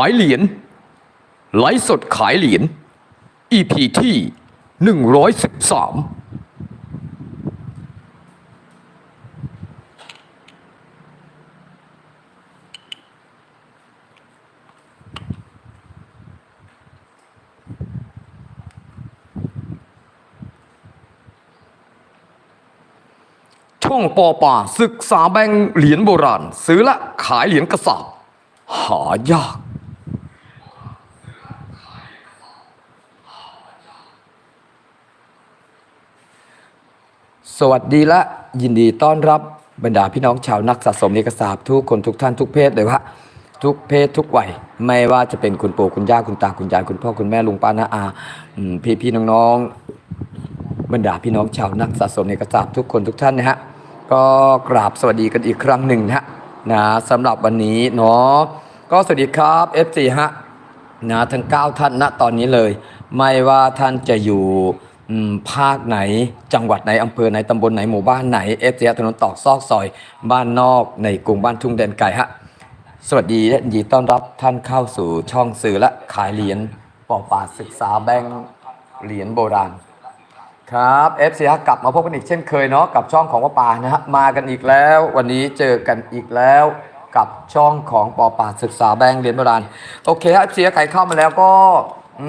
ายเหรียญไลฟ์สดขายเหรียญ EP ที่ 113ช่องปอป่าศึกษาแบงค์เหรียญโบราณ ซื้อและขายเหรียญกระสาบหายาก สวัสดีและยินดีต้อนรับบรรดาพี่น้องชาวนักสะสมเอกสารทุกคนทุกท่านทุกเพศเลยว่าทุกเพศทุกวัยไม่ว่าจะเป็นคุณปู่คุณย่าคุณตาคุณยายคุณพ่อคุณแม่ลุงป้าน้าอาพี่พี่ๆน้องๆบรรดาพี่น้องชาวนักสะสมเอกสารทุกคนทุกท่านนะฮะก็กราบสวัสดีกันอีกครั้งหนึ่งนะฮะนะสำหรับวันนี้เนาะก็สวัสดีครับ FC ฮะนะทั้ง 9 ท่านณตอนนี้เลย ไม่ว่าท่านจะอยู่ ภาคไหนจังหวัดไหนอำเภอไหนตำบลไหนหมู่บ้านไหนเอฟซีถนนตอกซอกซอย บ้านนอกในกรุงบ้านทุ่งแดนไก่ฮะสวัสดีและยินดีต้อนรับท่านเข้าสู่ช่องสื่อและขายเหรียญปอป่าศึกษาแบงค์เหรียญโบราณ ครับ FC ฮะกลับมาพบกันอีกเช่นเคยเนาะกับช่องของป้าป่านะฮะมากันอีกแล้ว วันนี้เจอกันอีกแล้วกับช่องของปอป่าศึกษาแบงค์เหรียญโบราณโอเคฮะ FC ใครเข้ามาแล้วก็ อื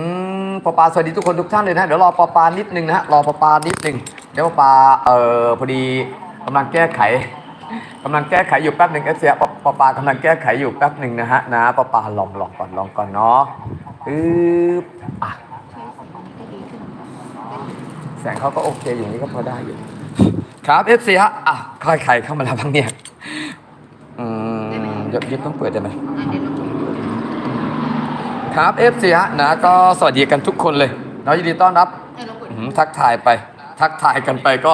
มปอป่าสวัสดีทุกคนทุกท่านเลยนะเดี๋ยวรอปอป่านิดนึงนะฮะรอปอป่านิดนึงเดี๋ยวปอป่าเอ่อพอดีกำลังแก้ไขกำลังแก้ไขอยู่แป๊บหนึ่ง FC ฮะปอปอป่ากำลังแก้ไขอยู่แป๊บหนึ่งนะฮะนะปอป่าลองลองก่อนลองก่อนเนาะปึ๊บอะแสงเขาก็โอเคอย่างนี้ก็พอได้อยู่ ครับ FC ฮะอะใครใครเข้ามาแล้วบ้างเนี่ยอืมยกยิบต้องเปิดได้ไหม ครับ FC ฮะนะก็สวัสดีกันทุกคนเลยเนาะยินดีต้อนรับอื้อหือทักทายไป ทักทายกันไปก็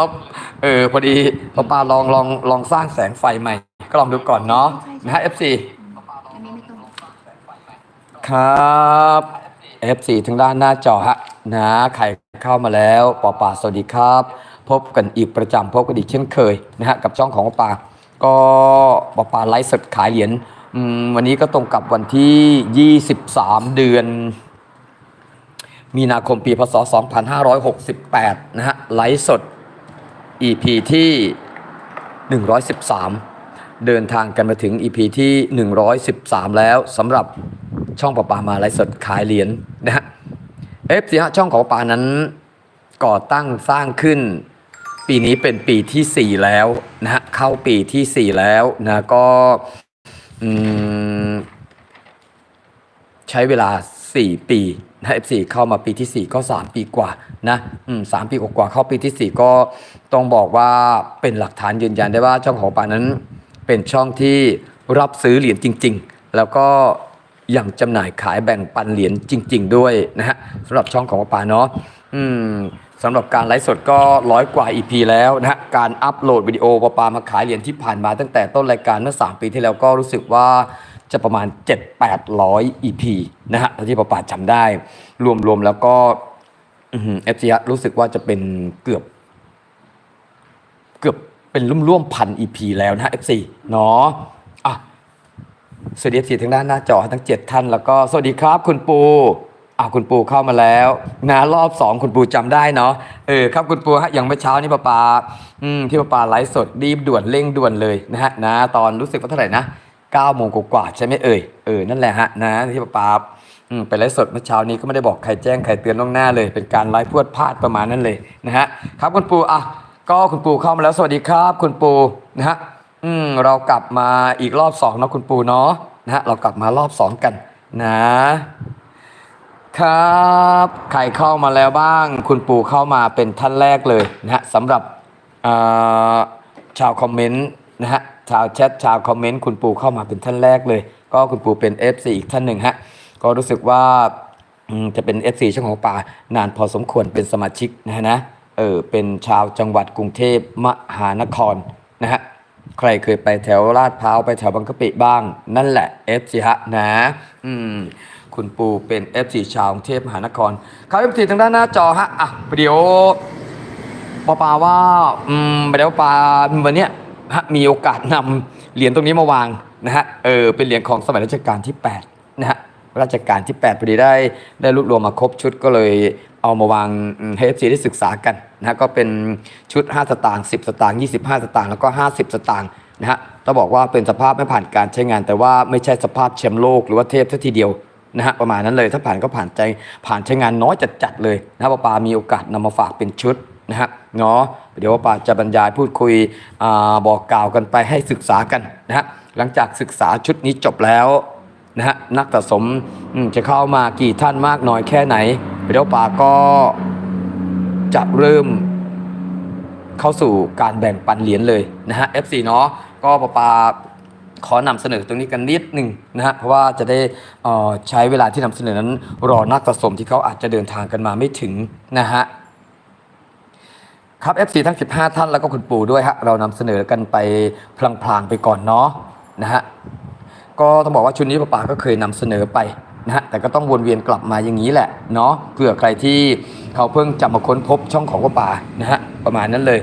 เออพอดีป้าปาลองลองลองสร้างแสงไฟใหม่ ก็ลองดูก่อนเนาะนะฮะ FC อันนี้ไม่ต้องครับ F4 ทางด้านหน้าจอฮะนะใครเข้ามาแล้วปอป่าสวัสดีครับ พบกันอีกประจำพบกันอีกเช่นเคยนะฮะกับช่องของปอป่าก็ปอป่าไลฟ์สดขายเหรียญอืม วันนี้ก็ตรงกับวันที่ 23 เดือน มีนาคมปีพศ 2568 นะฮะ ไลฟ์สด EP ที่ 113 เดินทางกันมาถึง EP ที่ 113 แล้วสำหรับช่องปอปามาไลฟ์สดขายเหรียญนะฮะเอฟซีฮะช่องของปานั้นก่อตั้งสร้างขึ้นปีนี้เป็นปีที่ 4 แล้วนะฮะเข้าปีที่ 4 แล้วนะก็ อืมใช้เวลา 4 ปีนะ F4 เข้ามาปีที่ 4 ก็ 3 ปีกว่านะอืมสามปีกว่าเข้าปีที่ 4 ก็ต้องบอกว่าเป็นหลักฐานยืนยันได้ว่าช่องของป่านั้น เป็นช่องที่รับซื้อเหรียญจริง ๆ แล้วก็ยังจำหน่ายขายแบ่งปันเหรียญจริง ๆ ด้วยนะฮะสำหรับช่องของป่าเนาะอืม สำหรับการไลฟ์สดก็ร้อยกว่า EP แล้วนะฮะการอัปโหลดวิดีโอปปามาขายเหรียญที่ผ่านมาตั้งแต่ต้นรายการเมื่อ 3 ปีที่แล้วก็รู้สึกว่าจะประมาณ 7-800 EP นะฮะที่ประปาจำได้ รวมๆแล้วก็เอฟซีรู้สึกว่าจะเป็นเกือบ เกือบเป็นร่วมๆพัน EP แล้วนะฮะ FC เนาะอะสวัสดี FC ทางด้านหน้าจอทั้ง 7 ท่านแล้วก็สวัสดีครับคุณปู อะคุณปูเข้ามาแล้วนะรอบ2คุณปูจำได้เนาะเออครับคุณปูฮะอย่างเมื่อเช้านี้ป้าปาอืมที่ป้าปาไลฟ์สดรีบด่วนเร่งด่วนเลยนะฮะนะตอนรู้สึกว่าเท่าไหร่นะ9โมงกว่าใช่ไหมเอ่ยเออนั่นแหละฮะนะที่ป้าปาอืมไปไลฟ์สดเมื่อเช้านี้ก็ไม่ได้บอกใครแจ้งใครเตือนล่วงหน้าเลย เป็นการไลฟ์พรวดพลาดประมาณนั้นเลยนะฮะครับคุณปูอะก็คุณปูเข้ามาแล้วสวัสดีครับ คุณปูนะฮะอืมเรากลับมาอีกรอบสองเนาะคุณปูเนาะนะฮะเรากลับมารอบสองกันนะ ครับใครเข้ามาแล้วบ้าง คุณปู่เข้ามาเป็นท่านแรกเลยนะฮะสำหรับชาวคอมเมนต์นะฮะชาวแชทชาวคอมเมนต์คุณปู่เข้ามาเป็นท่านแรกเลย ก็คุณปู่เป็น FC อีกท่านหนึ่งฮะก็รู้สึกว่าจะเป็น FC ช่องของป่านานพอสมควรเป็นสมาชิกนะฮะนะเออเป็นชาวจังหวัดกรุงเทพมหานครนะฮะใครเคยไปแถวลาดพร้าวไปแถวบางกะปิบ้าง นั่นแหละ FC ฮะนะอืม คุณปูเป็น FC ชาวกรุงเทพมหานครครับ FC ทางด้านหน้าจอฮะอะเดี๋ยวปาปาว่าอืมเดี๋ยวปาวันเนี้ยฮะมีโอกาสนำเหรียญตรงนี้มาวางนะฮะเออเป็นเหรียญของสมัยรัชกาลที่8นะฮะราชการที่8พอดีได้ได้รวบรวมมาครบชุดก็เลยเอามาวางให้ FC ได้ศึกษากันนะฮะก็เป็นชุด 5 สตางค์10 สตางค์25 สตางค์แล้วก็ 50 สตางค์นะฮะต้องบอกว่าเป็นสภาพไม่ผ่านการใช้งาน แต่ว่าไม่ใช่สภาพแชมป์โลกหรือว่าเทพซะทีเดียว นะฮะประมาณนั้นเลยถ้าผ่านก็ผ่านใจผ่านใช้งานน้อยจัดๆเลยนะป้าปามีโอกาสนำมาฝากเป็นชุดนะฮะเนาะเดี๋ยวปาปาจะบรรยายพูดคุยอบอกกล่าวกันไปให้ศึกษากันนะฮะหลังจากศึกษาชุดนี้จบแล้วนะฮะนักสะสมมจะเข้ามากี่ท่านมากน้อยแค่ไหนเดี๋ยวป้าก็จะเริ่มเข้าสู่การแบ่งปันเหรียญเลยนะฮะ FC เนาะก็ปาปา ขอนำเสนอตรงนี้กันนิดหนึ่งนะฮะเพราะว่าจะได้อ่อใช้เวลาที่นำเสนอนั้น รอนักสะสมที่เขาอาจจะเดินทางกันมาไม่ถึงนะฮะครับ FC ทั้ง 15 ท่านแล้วก็คุณปู่ด้วยฮะเรานำเสนอกันไปพลางๆไปก่อนเนาะนะฮะก็ต้องบอกว่าชุดนี้ป้าป๋าก็เคยนำเสนอไปนะฮะแต่ก็ต้องวนเวียนกลับมาอย่างนี้แหละเนาะเผื่อใครที่เขาเพิ่งจะมาค้นพบช่องของป้าป๋านะฮะประมาณนั้นเลย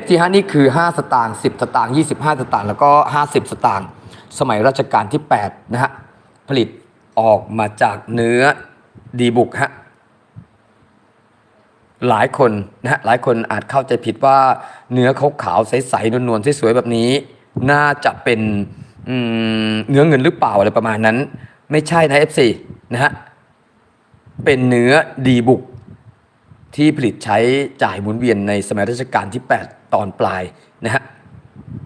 FT5 นี่คือ 5 สตางค์10 สตางค์25 สตางค์แล้วก็ 50 สตางค์สมัยรัชกาลที่ 8 นะฮะ ผลิตออกมาจากเนื้อดีบุกฮะ หลายคนนะฮะ หลายคนอาจเข้าใจผิดว่าเนื้อขาวใสๆนวลๆสวยๆแบบนี้ น่าจะเป็นเนื้อเงินหรือเปล่าอะไรประมาณนั้น ไม่ใช่นะ FC นะฮะ เป็นเนื้อดีบุก ที่ผลิตใช้จ่ายหมุนเวียนในสมัยรัชกาลที่ 8 ตอนปลายนะฮะ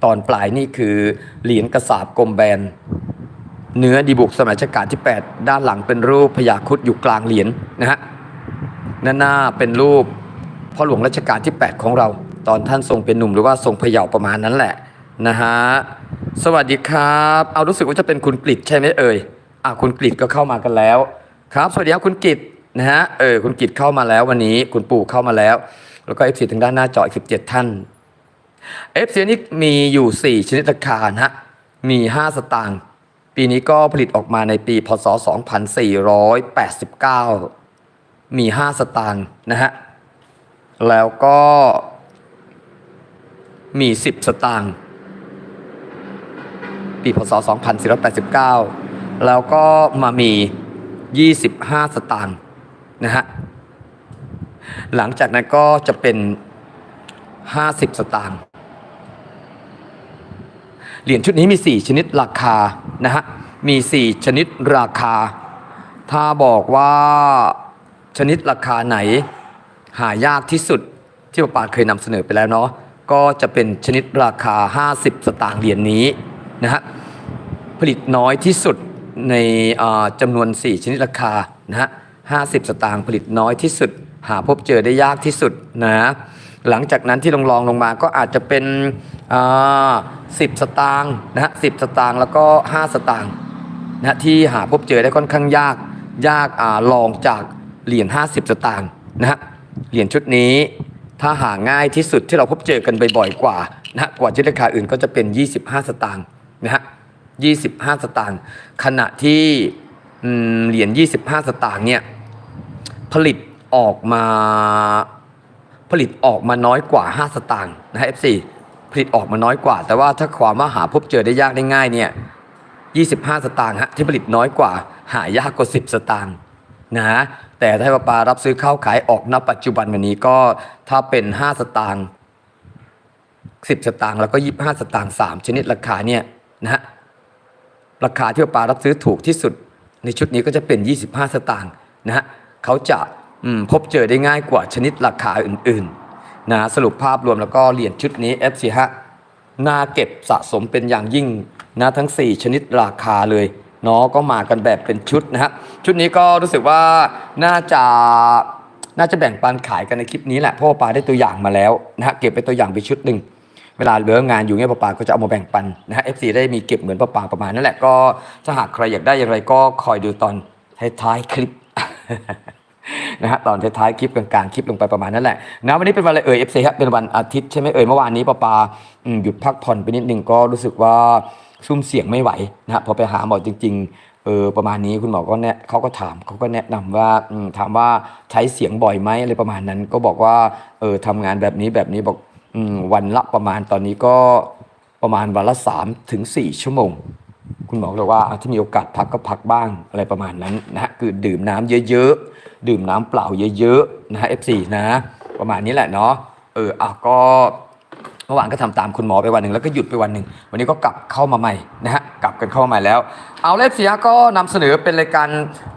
ตอนปลายนี่คือเหรียญกระสาบกลมแบน เนื้อดีบุกสมัยรัชกาลที่ 8 ด้านหลังเป็นรูปพญาครุดอยู่กลางเหรียญนะฮะด้านหน้าเป็นรูปพ่อหลวงรัชกาลที่ 8 ของเรา ตอนท่านทรงเป็นหนุ่มหรือว่าทรงพเยาประมาณนั้นแหละนะฮะสวัสดีครับ เอารู้สึกว่าจะเป็นคุณกฤษใช่ไหมเอ่ยอะคุณกฤษก็เข้ามากันแล้ว ครับ สวัสดีครับคุณกิต นะฮะเออคุณกิตเข้ามาแล้ววันนี้คุณปู่เข้ามาแล้ว แล้วก็ FC ทางด้านหน้าจออีก17ท่าน FC นี่มีอยู่4ชนิดราคานะฮะมี5สตางค์ปีนี้ก็ผลิตออกมาในปีพศ2489มี5สตางค์นะฮะแล้วก็มี 10 สตางค์ปีพศ 2489 แล้วก็มามี 25 สตางค์ นะฮะ หลังจากนั้นก็จะเป็น50สตางค์ เหรียญชุดนี้มี4ชนิดราคานะฮะ มี4ชนิดราคา ถ้าบอกว่าชนิดราคาไหน หายากที่สุดที่ป้าปาเคยนำเสนอไปแล้วเนาะ ก็จะเป็นชนิดราคา 50 สตางค์เหรียญนี้นะฮะ ผลิตน้อยที่สุดในจำนวน 4 ชนิดราคานะฮะ 50 สตางค์ผลิตน้อยที่สุด หาพบเจอได้ยากที่สุดนะหลังจากนั้นที่ลองลองลงมาก็อาจจะเป็นอ่า10สตางค์นะฮะ10สตางค์แล้วก็ 5 สตางค์นะฮะที่หาพบเจอได้ค่อนข้างยากยากอ่ารองจากเหรียญ50 สตางค์นะฮะเหรียญชุดนี้ถ้าหาง่ายที่สุดที่เราพบเจอกันบ่อยๆกว่านะกว่าชนิดราคาอื่นก็จะเป็น 25 สตางค์นะฮะ25 สตางค์ขณะที่เหรียญ25 สตางค์เนี่ย ผลิตออกมาผลิตออกมาน้อยกว่า 5 สตางค์นะฮะ F4 ผลิตออกมาน้อยกว่า แต่ว่าถ้าความว่าหาพบเจอได้ยากได้ง่ายเนี่ย25 สตางค์ฮะที่ผลิตน้อยกว่า หายากกว่า 10 สตางค์นะฮะแต่ถ้าปารับซื้อเข้าขายออกณปัจจุบันวันนี้ก็ถ้าเป็น 5 สตางค์10 สตางค์แล้วก็ 25 สตางค์3ชนิดราคาเนี่ยนะฮะราคาที่ปารับซื้อถูกที่สุด ในชุดนี้ก็จะเป็น 25 สตางค์นะฮะ เขาจะพบเจอได้ง่ายกว่าชนิดราคาอื่นๆนะสรุปภาพรวมแล้วก็เหรียญชุดนี้ FC ฮะน่าเก็บสะสมเป็นอย่างยิ่งนะทั้ง 4 ชนิดราคาเลยเนาะก็มากันแบบเป็นชุดนะฮะชุดนี้ก็รู้สึกว่าน่าจะน่าจะแบ่งปันขายกันในคลิปนี้แหละเพราะว่าปาได้ตัวอย่างมาแล้วนะฮะเก็บไปตัวอย่างไปชุดหนึ่งเวลาเหลืองานอยู่เงี้ยปาปาก็จะเอามาแบ่งปันนะฮะ FC ได้มีเก็บเหมือนปาปาประมาณนั่นแหละก็ถ้าหากใครอยากได้อย่างไรก็คอยดูตอนท้ายๆคลิป นะฮะตอนท้ายๆคลิปกลางๆคลิปลงไปประมาณนั้นแหละนะวันนี้เป็นวันอะไรเอ่ย FC ครับเป็นวันอาทิตย์ใช่ไหมเอ่ยเมื่อวานนี้ป้าปาหยุดพักผ่อนไปนิดนึงก็รู้สึกว่าซุ่มเสียงไม่ไหวนะฮะพอไปหาหมอจริง ๆเออประมาณนี้คุณหมอก็แนะเขาก็ถามเขาก็แนะนำว่าถามว่าใช้เสียงบ่อยไหมอะไรประมาณนั้น ก็บอกว่าเออทำงานแบบนี้แบบนี้บอกวันละประมาณตอนนี้ก็ประมาณวันละ3ถึง4ชั่วโมง คุณหมอก็บอกว่าถ้ามีโอกาสพักก็พักบ้างอะไรประมาณนั้นนะฮะคือดื่มน้ำเยอะๆ ดื่มน้ำเปล่าเยอะๆนะฮะ F4 นะประมาณนี้แหละเนาะเอออะก็เมื่อวานก็ทำตามคุณหมอไปวันหนึ่งแล้วก็หยุดไปวันหนึ่งวันนี้ก็กลับเข้ามาใหม่นะฮะกลับกันเข้ามาใหม่แล้ว เอาเล็บเสียก็นำเสนอเป็นรายการ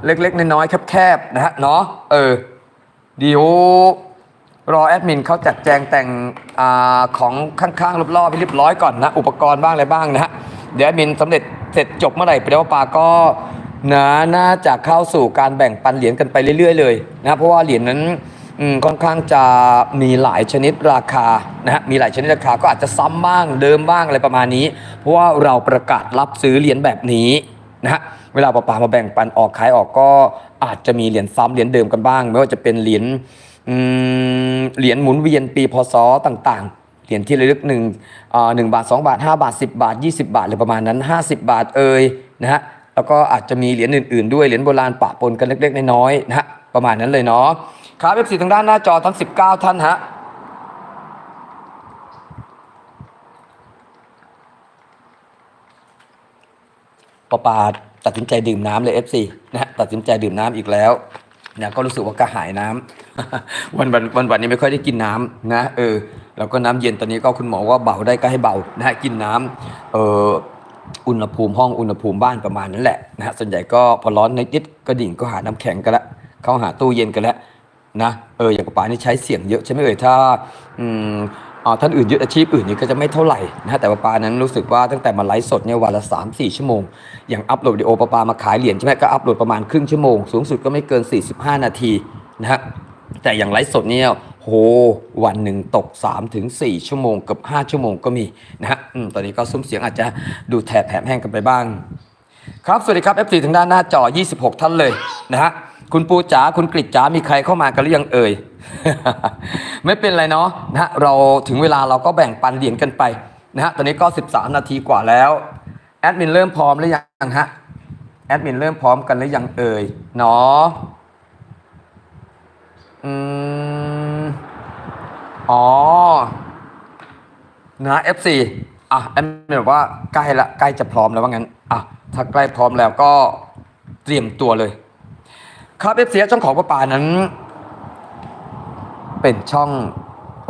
เล็กๆน้อยๆแคบๆนะฮะเนาะเออเดี๋ยวรอแอดมินเขาจัดแจงแต่งอาของข้างๆรอบๆให้เรียบร้อยก่อนนะ อุปกรณ์บ้างอะไรบ้างนะฮะเดี๋ยวแอดมินสำเร็จ เสร็จจบเมื่อไหร่เปรียวปาก็นะน่าจะเข้าสู่การแบ่งปันเหรียญกันไปเรื่อยๆ เลยนะเพราะว่าเหรียญนั้นค่อนข้างจะมีหลายชนิดราคานะฮะมีหลายชนิดราคาก็อาจจะซ้ำบ้างเดิมบ้างอะไรประมาณนี้ เพราะว่าเราประกาศรับซื้อเหรียญแบบนี้นะฮะเวลาปาปามาแบ่งปันออกขายออกก็อาจจะมีเหรียญซ้ำเหรียญเดิมกันบ้าง ไม่ว่าจะเป็นเหรียญเหรียญหมุนเวียนปีพศต่างๆ เหรียญที่ระลึกหนึ่งหนึ่งบาท 2 บาท 5 บาท 10 บาท 20 บาทอะไรประมาณนั้น 50 บาทเอ่ยนะฮะแล้วก็อาจจะมีเหรียญอื่น ๆ ด้วยเหรียญโบราณปะปนกันเล็กๆ น้อยๆนะฮะประมาณนั้นเลยเนาะครับเอฟซีทางด้านหน้าจอทั้ง 19 ท่านฮะปอปาตัดสินใจดื่มน้ำเลย FC นะฮะตัดสินใจดื่มน้ำอีกแล้วนะก็รู้สึกว่ากระหายน้ำวันวันวันวันนี้ไม่ค่อยได้กินน้ำนะเออ แล้วก็น้ำเย็นตอนนี้ก็คุณหมอว่าเบาได้ก็ให้เบานะฮะกินน้ำเอออุณหภูมิห้องอุณหภูมิบ้านประมาณนั้นแหละนะฮะส่วนใหญ่ก็พอร้อนนิดๆก็ดิ่งก็หาน้ำแข็งกันละเข้าหาตู้เย็นกันแล้วนะเอออย่างปอปานี่ใช้เสียงเยอะใช่ไหมเอ่ยถ้าอืมอ่าท่านอื่นยึดอาชีพอื่นนี่ก็จะไม่เท่าไหร่นะฮะแต่ปาปานั้นรู้สึกว่าตั้งแต่มาไลฟ์สดเนี่ยวันละ3 4 ชั่วโมง อย่างอัพโหลดวิดีโอปาปามาขายเหรียญใช่ไหมก็อัพโหลดประมาณครึ่งชั่วโมง สูงสุดก็ไม่เกิน 45 นาทีนะฮะแต่อย่างไลฟ์สดเนี่ย โหวันหนึ่งตก 3 ถึง 4 ชั่วโมงเกับ 5 ชั่วโมงก็มีนะฮะตอนนี้ก็ซุ้มเสียงอาจจะดูแถบแหบแห้งกันไปบ้าง ครับ สวัสดีครับ FC ทางด้านหน้าจอ 26 ท่านเลยนะฮะคุณปูจ๋าคุณกริจจ๋ามีใครเข้ามากันหรือยังเอ่ย ไม่เป็นไรเนาะนะฮะเราถึงเวลาเราก็แบ่งปันเหรียญกันไปนะฮะตอนนี้ก็ 13 นาทีกว่าแล้วแอดมินเริ่มพร้อมหรือยังฮะแอดมินเริ่มพร้อมกันหรือยังเอ่ยเนาะอืม อ๋อ นะ F4 อะแอดมินบอกว่าใกล้ละใกล้จะพร้อมแล้วว่างั้น อะ ถ้าใกล้พร้อมแล้วก็เตรียมตัวเลย ครับ F4 ช่องของประปานั้น เป็นช่อง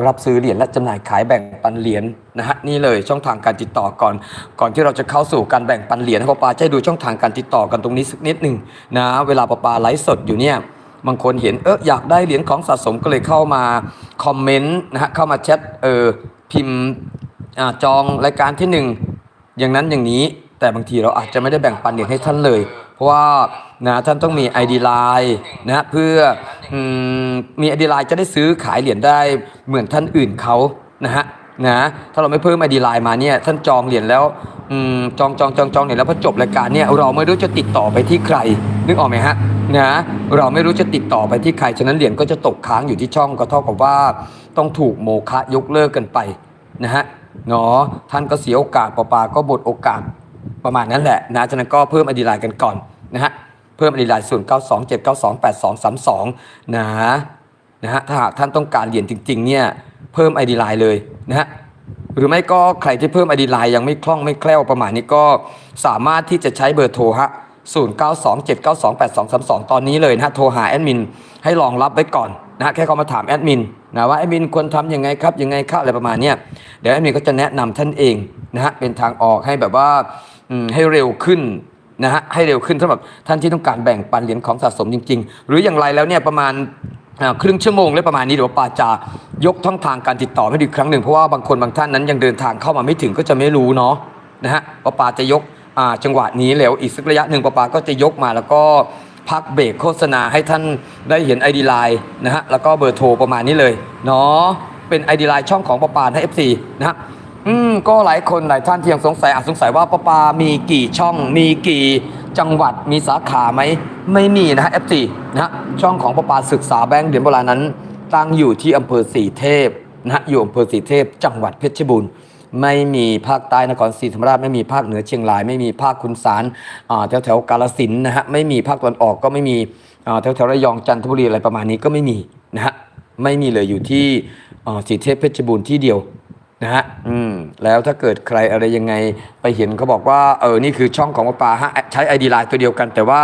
รับซื้อเหรียญและจำหน่ายขายแบ่งปันเหรียญนะฮะนี่เลยช่องทางการติดต่อก่อน ก่อนที่เราจะเข้าสู่การแบ่งปันเหรียญให้ปาปาจะให้ดูช่องทางการติดต่อกันตรงนี้สักนิดหนึ่งนะเวลาปาปาไลฟ์สดอยู่เนี่ย บางคนเห็นเอออยากได้เหรียญของสะสมก็เลยเข้ามาคอมเมนต์นะฮะเข้ามาแชทเออพิมพ์อาจองรายการที่หนึ่งอย่างนั้นอย่างนี้แต่บางทีเราอาจจะไม่ได้แบ่งปันเหรียญให้ท่านเลย เพราะว่านะท่านต้องมี ID Line นะฮะเพื่ออมี ID Line จะได้ซื้อขายเหรียญได้เหมือนท่านอื่นเขานะฮะ นะถ้าเราไม่เพิ่ม ID Line มาเนี่ยท่านจองเหรียญแล้วจองจองจองจองเหรียญแล้วพอจบรายการเนี่ยเราไม่รู้จะติดต่อไปที่ใครนึกออกไหมฮะนะเราไม่รู้จะติดต่อไปที่ใครฉะนั้นเหรียญก็จะตกค้างอยู่ที่ช่องก็เท่ากับว่าต้องถูกโมฆะยกเลิกกันไปนะฮะเนาะท่านก็เสียโอกาสปปาก็บดโอกาสประมาณนั้นแหละนะฉะนั้นก็เพิ่มอดีไลน์กันก่อนนะฮะเพิ่มอดีไลน์ศูนย์เก้าสองเจ็ดเก้าสองแปดสองสามสองนะนะฮะถ้าหากท่านต้องการเหรียญจริงๆเนี่ย เพิ่มไอดีไลเลยนะฮะหรือไม่ก็ใครที่เพิ่มไอดีไลยังไม่คล่องไม่แคล่วประมาณนี้ก็สามารถที่จะใช้เบอร์โทรฮะ0 9 2 7 9 2 8 2 3 2 ตอนนี้เลยนะฮะโทรหาแอดมินให้รองรับไว้ก่อนนะฮะแค่เข้ามาถามแอดมินนะว่าแอดมินควรทำยังไงครับยังไงครับอะไรประมาณนี้เดี๋ยวแอดมินก็จะแนะนำท่านเองนะฮะเป็นทางออกให้แบบว่าให้เร็วขึ้นนะฮะให้เร็วขึ้นสำหรับท่านที่ต้องการแบ่งปันเหรียญของสะสมจริง ๆ หรืออย่างไรแล้วเนี่ยประมาณ ครึ่งชั่วโมงหรือประมาณนี้เดี๋ยวปาจะยกช่องทางการติดต่อให้ดูอีกครั้งหนึ่งเพราะว่าบางคนบางท่านนั้นยังเดินทางเข้ามาไม่ถึงก็จะไม่รู้เนาะนะฮะปาปาจะยกจังหวะนี้แล้วอีกสักระยะหนึ่งปาปาก็จะยกมาแล้วก็พักเบรกโฆษณาให้ท่านได้เห็น ID Line นะฮะแล้วก็เบอร์โทรประมาณนี้เลยเนาะเป็น ID Line ช่องของปาปาให้ FC นะฮะอืมก็หลายคนหลายท่านที่ยังสงสัยอาจสงสัยว่าปะปามีกี่ช่องมีกี่ จังหวัดมีสาขาไหมไม่มีนะฮะ F4 นะฮะช่องของปะปาศึกษาแบงก์เหรียญโบราณนั้น ตั้งอยู่ที่อำเภอสีเทพนะฮะอยู่อำเภอสีเทพ จังหวัดเพชรบูรณ์ไม่มีภาคใต้นครศรีธรรมราชไม่มีภาคเหนือเชียงราย ไม่มีภาคคุณสารแถวแถวกาลสินนะฮะไม่มีภาคตะวันออกก็ไม่มีแถวแถวระยองจันทบุรีอะไรประมาณนี้ก็ไม่มีนะฮะไม่มีเลยอยู่ที่สีเทพเพชรบูรณ์ที่เดียว นะฮะอืมแล้วถ้าเกิดใครอะไรยังไงไปเห็นเขาบอกว่าเออนี่คือช่องของป้าฮะใช้ ID ไลน์ตัวเดียวกัน แต่ว่า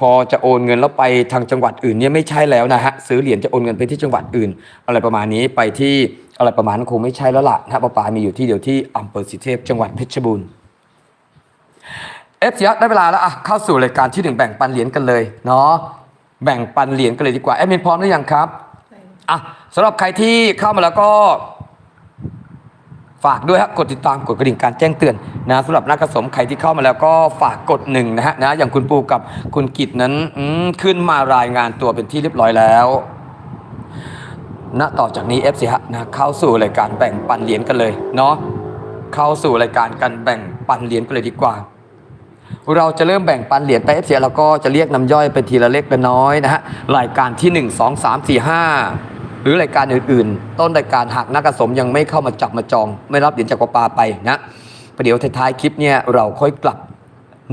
พอจะโอนเงินแล้วไปทางจังหวัดอื่นเนี่ยไม่ใช่แล้วนะฮะซื้อเหรียญจะโอนเงินไปที่จังหวัดอื่น อะไรประมาณนี้ไปที่อะไรประมาณนั้นคงไม่ใช่แล้วล่ะนะฮะป้าปามีอยู่ที่เดียวที่อำเภอสิเทพจังหวัดเพชรบูรณ์เอฟซีได้เวลาแล้วอะเข้าสู่รายการที่หนึ่งแบ่งปันเหรียญกันเลยเนาะแบ่งปันเหรียญกันเลยดีกว่าแอดมินพร้อมหรือยังครับอะสำหรับใครที่เข้ามาแล้วก็ ฝากด้วยครับกดติดตามกดกระดิ่งการแจ้งเตือนนะสำหรับนักกระสมใครที่เข้ามาแล้วก็ฝากกดหนึ่งนะฮะนะอย่างคุณปูกับคุณกิตนั้นขึ้นมารายงานตัวเป็นที่เรียบร้อยแล้วณต่อจากนี้ FC ฮะนะเข้าสู่รายการแบ่งปันเหรียญกันเลยเนาะเข้าสู่รายการการแบ่งปันเหรียญกันเลยดีกว่า เราจะเริ่มแบ่งปันเหรียญไปเอฟซีแล้วก็จะเรียกน้ำย่อยเป็นทีละเล็กละน้อยนะฮะรายการที่ 1 2 3 4 5 หรือรายการอื่นๆ ต้นรายการหากนักกระสมยังไม่เข้ามาจับมาจอง ไม่รับเหรียญจากปลาปาไปนะประเดี๋ยวท้ายคลิปเนี่ยเราค่อยกลับ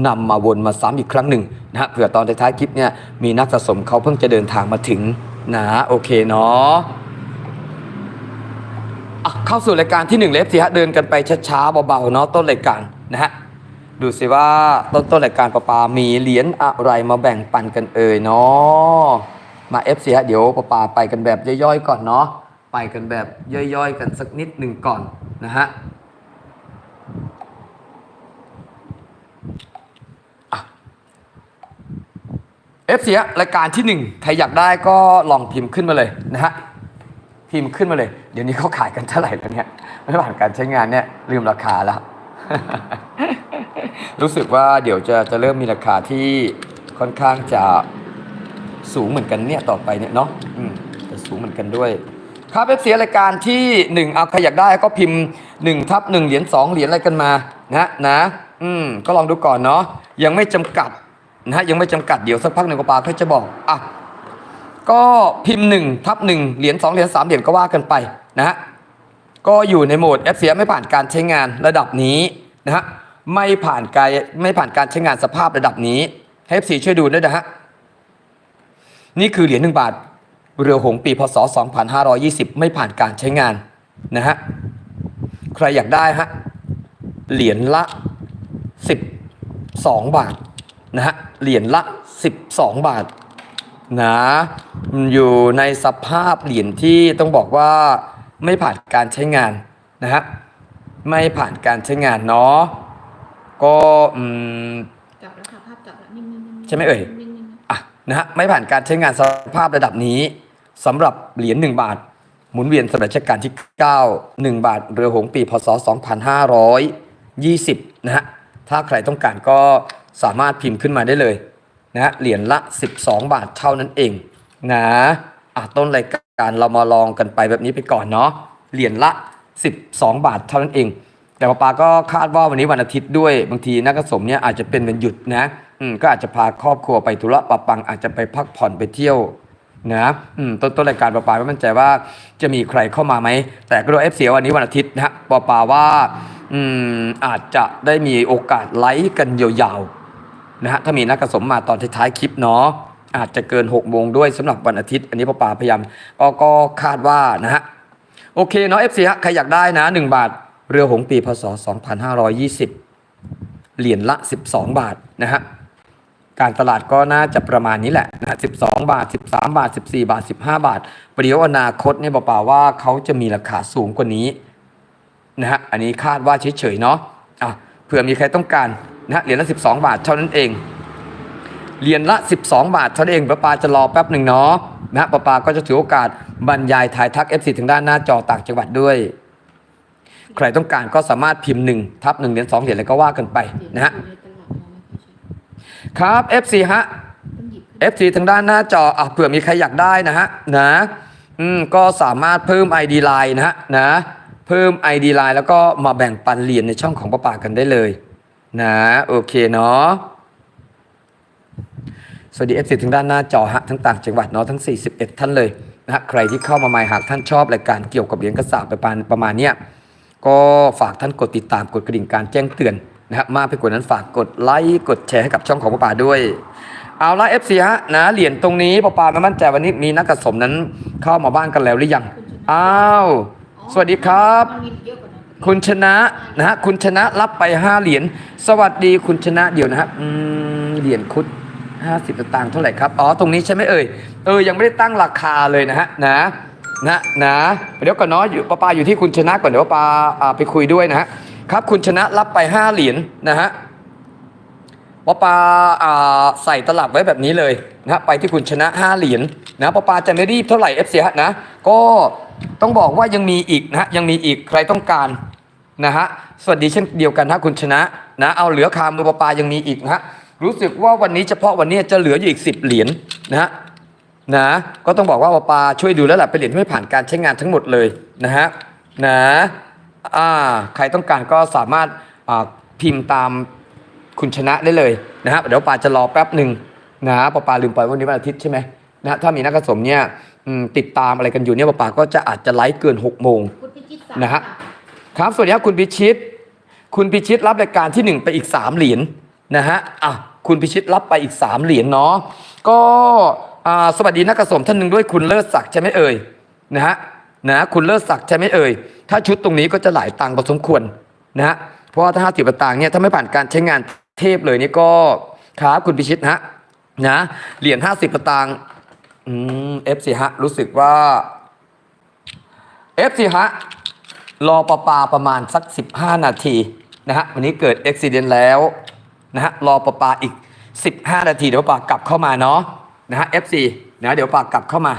นำมาวนมาซ้ำอีกครั้งหนึ่งนะเผื่อตอนท้ายคลิปเนี่ยมีนักสะสมเขาเพิ่งจะเดินทางมาถึงนะโอเคเนาะะเข้าสู่รายการที่หนึ่งเลฟสิฮะเดินกันไปช้าๆเบาๆเนาะต้นรายการนะฮะดูสิว่าต้นต้นรายการปะปามีเหรียญอะไรมาแบ่งปันกันเอ่ยเนาะ มาเอฟซีฮะเดี๋ยวปะปาไปกันแบบย่อยๆก่อนเนาะไปกันแบบย่อยๆกันสักนิดหนึ่งก่อนนะฮะเอฟซีฮะรายการที่หนึ่งใครอยากได้ก็ลองพิมพ์ขึ้นมาเลยนะฮะพิมพ์ขึ้นมาเลย เดี๋ยวนี้เขาขายกันเท่าไหร่แล้วเนี่ยไม่ผ่านการใช้งานเนี่ยลืมราคาแล้ว รู้สึกว่าเดี๋ยวจะจะเริ่มมีราคาที่ค่อนข้างจะ สูงเหมือนกันเนี่ยต่อไปเนี่ยเนาะอืมจะสูงเหมือนกันด้วย ครับเอฟซีรายการที่หนึ่งเอาใครอยากได้ก็พิมพ์หนึ่งทับหนึ่งเหรียญสองเหรียญอะไรกันมานะนะ อืมก็ลองดูก่อนเนาะยังไม่จำกัดนะฮะยังไม่จำกัดเดี๋ยวสักพักหนึ่งกปาเขาจะบอกอะก็พิมพ์1ทับ1เหรียญ2เหรียญ3เหรียญก็ว่ากันไปนะฮะก็อยู่ในโหมด f อ f ไม่ผ่านการใช้งานระดับนี้นะฮะไม่ผ่านการไม่ผ่านการใช้งานสภาพระดับนี้ให้ FC ช่วยดูด้วยนะฮะ นี่คือเหรียญ1บาท เรือหงส์ปีพศ 2520 ไม่ผ่านการใช้งานนะฮะ ใครอยากได้ฮะ เหรียญละ 12 บาทนะฮะ เหรียญละ 12 บาทนะมันอยู่ในสภาพเหรียญที่ต้องบอกว่าไม่ผ่านการใช้งานนะฮะ ไม่ผ่านการใช้งานเนาะ ก็อืมจับแล้วค่ะภาพจับแล้วนิ่งๆๆๆใช่ไหมเอ่ย นะฮะไม่ผ่านการใช้งานสภาพระดับนี้สำหรับเหรียญ1บาท หมุนเวียนสมัยรัชกาลที่ 9 1 บาทเรือหงส์ปีพศ 2520 นะฮะถ้าใครต้องการก็สามารถพิมพ์ขึ้นมาได้เลยนะฮะเหรียญละ 12 บาทเท่านั้นเองนะอะต้นรายการเรามาลองกันไปแบบนี้ไปก่อนเนาะเหรียญละ 12 บาทเท่านั้นเอง แต่ป้าปาก็คาดว่าวันนี้วันอาทิตย์ด้วยบางทีนักสมเนี่ยอาจจะเป็นวันหยุดนะ อืมก็อาจจะพาครอบครัวไปธุระปะปัง อาจจะไปพักผ่อนไปเที่ยวนะอืมต้นต้นรายการปาปาไม่มั่นใจว่าจะมีใครเข้ามาไหม แต่ก็โดยเอฟซีวันนี้วันอาทิตย์นะปาปาว่าอืมอาจจะได้มีโอกาสไลฟ์กันยาวๆนะฮะถ้ามีนักสมมาตอนท้ายๆคลิปเนาะอาจจะเกิน6โมงด้วยสำหรับวันอาทิตย์ อันนี้ปาปาพยายามก็ก็คาดว่านะฮะโอเคเนาะ FC ฮะใครอยากได้นะ 1 บาท เรือหงปีพศ 2520 เหรียญละ 12 บาทนะฮะ การตลาดก็น่าจะประมาณนี้แหละนะฮะ12 บาท 13 บาท 14 บาท 15 บาทประเดี๋ยวอนาคตเนี่ยเปล่าๆว่าเขาจะมีราคาสูงกว่านี้นะฮะอันนี้คาดว่าเฉยๆเนาะอะเผื่อมีใครต้องการนะฮะเหรียญละ 12 บาทเท่านั้นเองเหรียญละ 12 บาทเท่านั้นเองป้าปาจะรอแป๊บหนึ่งเนาะนะฮะป้าปาก็จะถือโอกาสบรรยายถ่ายทัก FC ถึงด้านหน้าจอต่างจังหวัดด้วย ใครต้องการก็สามารถพิมพ์1ทับ1เหรียญ2เหรียญอะไรก็ว่ากันไปนะฮะ ครับ FC ฮะ FC ทางด้านหน้าจออะเผื่อมีใครอยากได้นะฮะนะอืมก็สามารถเพิ่ม ID Line นะฮะนะเพิ่ม ID Line แล้วก็มาแบ่งปันเหรียญในช่องของป้าป่ากันได้เลยนะโอเคเนาะสวัสดี FC ทางด้านหน้าจอฮะทั้งต่างจังหวัดเนาะทั้ง 41 ท่านเลยนะฮะใครที่เข้ามาใหม่หากท่านชอบรายการเกี่ยวกับเหรียญกระสาบประมาณประมาณเนี้ยก็ฝากท่านกดติดตามกดกระดิ่งการแจ้งเตือน นะฮะมากไปกว่านั้นฝากกดไลค์กดแชร์ให้กับช่องของป้าป่าด้วย เอาละ FC ฮะนะเหรียญตรงนี้ปอปาไม่มั่นใจวันนี้มีนักกระสมนั้นเข้ามาบ้านกันแล้วหรือยังอ้าวสวัสดีครับ คุณชนะนะฮะคุณชนะรับไปห้าเหรียญสวัสดีคุณชนะเดี๋ยวนะฮะเหรียญคุดห้าสิบตางค์เท่าไหร่ครับอ๋อตรงนี้ใช่ไหมเอ่ยเออยังไม่ได้ตั้งราคาเลยนะฮะนะนะนะเดี๋ยวก่อนเนาะอยู่ป้าปาอยู่ที่คุณชนะก่อนเดี๋ยวป้าปาไปคุยด้วยนะฮะ ครับคุณชนะรับไปห้าเหรียญนะฮะปอปาาใส่ตลับไว้แบบนี้เลยนะฮะไปที่คุณชนะ 5 เหรียญนะปอปาจะไม่รีบเท่าไหร่ FC ฮะนะก็ต้องบอกว่ายังมีอีกนะฮะยังมีอีกใครต้องการนะฮะสวัสดีเช่นเดียวกันนะคุณชนะนะเอาเหลือคามือปอปายังมีอีกนะฮะรู้สึกว่าวันนี้เฉพาะวันนี้จะเหลืออยู่อีก 10 เหรียญนะฮะนะก็ต้องบอกว่าปอปาช่วยดูแล้วแหละเป็นเหรียญที่ไม่ผ่านการใช้งานทั้งหมดเลยนะฮะนะ อ่าใครต้องการก็สามารถพิมพ์ตามคุณชนะได้เลยนะฮะเดี๋ยวปาจะรอแป๊บหนึ่งนะฮะปาปาลืมไปว่าวันนี้วันอาทิตย์ใช่ไหมนะถ้ามีนักผสมเนี่ยติดตามอะไรกันอยู่เนี่ยปาปาก็จะอาจจะไลฟ์เกิน6กโมงนะฮะครับสวัสดีครับคุณพิชิต คุณพิชิตรับรายการที่ 1 ไปอีก 3 เหรียญนะฮะอะคุณพิชิตรับไปอีก 3 เหรียญเนาะก็สวัสดีนักผสมท่านหนึ่งด้วยคุณเลิศศักดิ์ใช่ไหมเอ่ยนะฮะ นะคุณเลิศศักดิ์ใช่ไหมเอ่ย ถ้าชุดตรงนี้ก็จะหลายตังค์พอสมควรนะฮะเพราะว่าถ้าห้าสิบตังค์เนี่ยถ้าไม่ผ่านการใช้งานเทพเลยนี่ก็ครับคุณพิชิตฮะนะเหรียญห้าสิบตังค์อืมเอฟซีฮะรู้สึกว่าเอฟซีฮะรอประปาประมาณสัก 15 นาทีนะฮะวันนี้เกิดอุบิเหตุแล้วนะฮะรอประปาอีก 15 นาทีเดี๋ยวปากลับเข้ามาเนาะนะฮะ FC นะเดี๋ยวปากลับเข้ามา